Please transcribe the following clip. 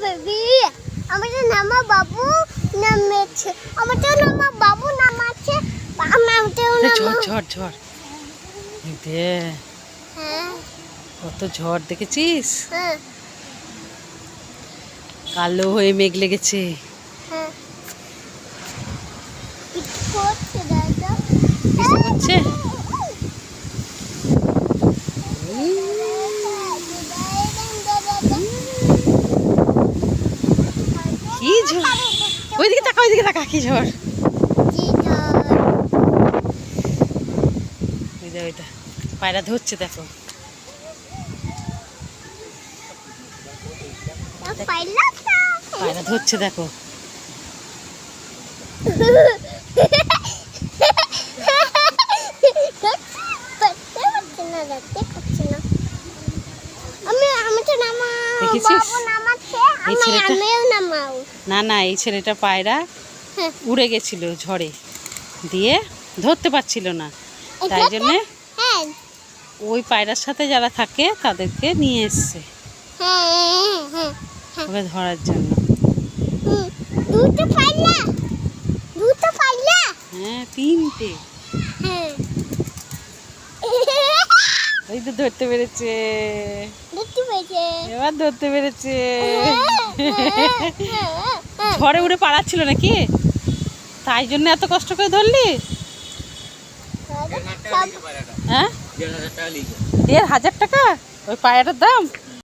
Baby আমাদের নামা বাবু নামেছে। আমাদের নামা বাবু নামাচ্ছে। আমাদের ঝড় ঝড় ঝড়। দে হ্যাঁ। কত ঝড় দেখেছিস? হ্যাঁ। কালো হয়ে মেঘ লেগেছে। হ্যাঁ। করছে ঝড় ওইদিকে তাকা ওইদিকে তাকা কি ঝড়? ওইটা পায়রা ধরছে দেখো। পায়রা ধরছে দেখো। আমি নামা বাবু নামাচ্ছে। এই আমি ছেলেটা- আমিও নামাও না না এই ছেলেটা পায়রা উড়ে গেছিল ঝড়ে দিয়ে ধরতে পারছিল না। তাই জন্যে হ্যাঁ। ওই পায়রার সাথে যারা থাকে তাদেরকে নিয়ে এসছে। হ্যাঁ হ্যাঁ ওকে ধরার জন্য। দুটো পাইলা দুটো পাইলা হ্যাঁ তিনটে। ওই তো ধরতে পেরেছে। এবার ধরতে পেরেছে। ঝড়ে উড়ে পালাচ্ছিল নাকি? তাই জন্য এত কষ্ট করে ধরলি? হ্যাঁ? দেড় হাজার টাকা? ওই পায়রাটার দাম?